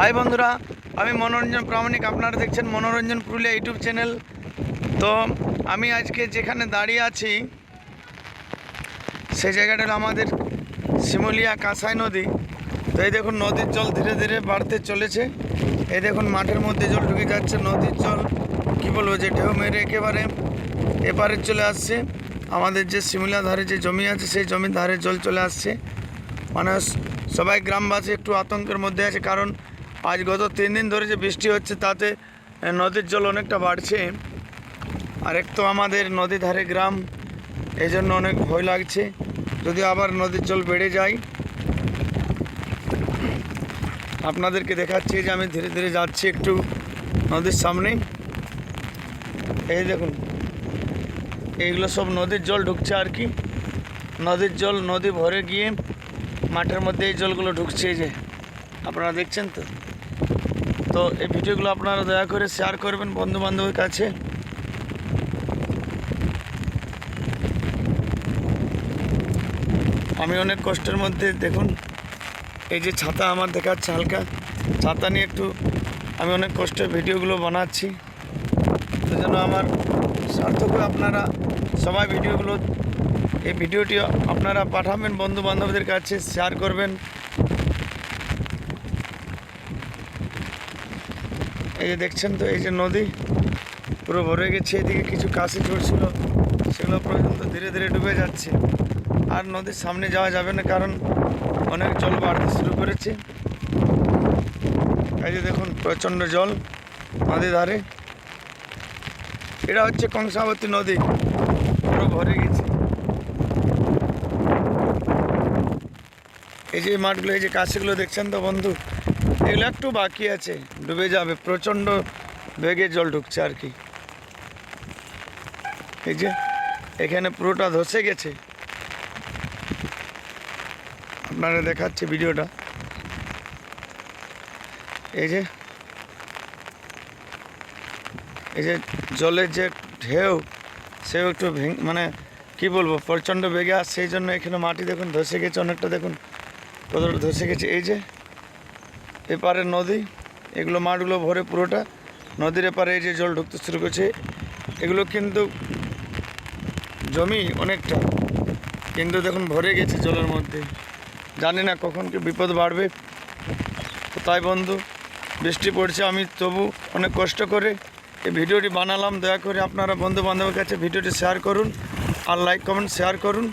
High বন্ধুরা, আমি মনোরঞ্জন প্রামাণিক, আপনারা দেখছেন মনোরঞ্জন পুরুলিয়া ইউটিউব চ্যানেল। তো আমি আজকে যেখানে দাঁড়িয়ে আছি সেই জায়গাটা আমাদের শিমুলিয়া কাঁসাই নদী। তো এই দেখুন, নদীর জল ধীরে ধীরে বাড়তে চলেছে। এই দেখুন, মাঠের মধ্যে জল ঢুকে যাচ্ছে। নদীর জল, কি বলব, যে ঢেউ মেরে একেবারে এপারে চলে আসছে। আমাদের যে শিমুলিয়া ধারে যে জমি আছে, সেই জমির ধারে জল চলে আসছে। মানে স- সবাই গ্রামবাসী একটু আতঙ্কের মধ্যে আছে, কারণ আজ গত তিন দিন ধরে যে বৃষ্টি হচ্ছে, তাতে নদীর জল অনেকটা বাড়ছে। আর এক তো আমাদের নদী ধারে গ্রাম এই জন্য অনেক ভয় লাগছে। যদি আবার নদীর জল বেড়ে যায়, আপনাদেরকে দেখাচ্ছি যে আমি ধীরে ধীরে যাচ্ছি একটু নদীর সামনে। এই দেখুন, এইগুলো সব নদীর জল ঢুকছে আর কি। নদীর জল, নদী ভরে গিয়ে মাঠের মধ্যে এই জলগুলো ঢুকছে যে, আপনারা দেখছেন তো? তো এই ভিডিওগুলো আপনারা দয়া করে শেয়ার করবেন বন্ধু বান্ধবের কাছে। আমি অনেক কষ্টের মধ্যে, দেখুন, এই যে ছাতা আমার দেখাচ্ছে হালকা। ছাতা নিয়ে একটু আমি অনেক কষ্টের ভিডিওগুলো বানাচ্ছি। সেজন্য আমার সার্থক আপনারা সবাই ভিডিওগুলো, এই ভিডিওটি আপনারা পাঠাবেন বন্ধু বান্ধবদের কাছে শেয়ার করবেন। এই যে দেখছেন তো, এই যে নদী পুরো ভরে গেছে, এদিকে কিছু কাশি ঝরছিল, সেগুলো পর্যন্ত ধীরে ধীরে ডুবে যাচ্ছে। আর নদীর সামনে যাওয়া যাবে না, কারণ অনেক জল বাড়তে শুরু করেছে। এই যে দেখুন, প্রচণ্ড জল নদীর ধারে। এটা হচ্ছে কংসাবতী নদী, পুরো ভরে গেছে। এই যে মাঠগুলো, এই যে কাশিগুলো দেখছেন তো বন্ধু? এগুলো একটু বাকি আছে, ডুবে যাবে, প্রচণ্ড বেগে জল ঢুকছে আর কি। এই যে, এখানে পুরোটা ধসে গেছে। আপনারা দেখাচ্ছে ভিডিওটা। এই যে এই যে জলের যে ঢেউ, সেও একটু মানে কি বলব, প্রচণ্ড বেগে আসছে সেই জন্য এখানে মাটি দেখুন, ধসে গেছে, অনেকটা দেখুন, কতটা ধসে গেছে। এই যে এপারে নদী, এগুলো মাঠগুলো ভরে পুরোটা নদীর এপারে এই যে জল ঢুকতে শুরু করছে। এগুলো কিন্তু জমি অনেকটা, কিন্তু দেখুন ভরে গেছে জলের মধ্যে। জানি না কখন কি বিপদ বাড়বে। তাই বন্ধু, বৃষ্টি পড়ছে, আমি তবু অনেক কষ্ট করে এই ভিডিওটি বানালাম। দয়া করে আপনারা বন্ধু বান্ধবের কাছে ভিডিওটি শেয়ার করুন আর লাইক কমেন্ট শেয়ার করুন।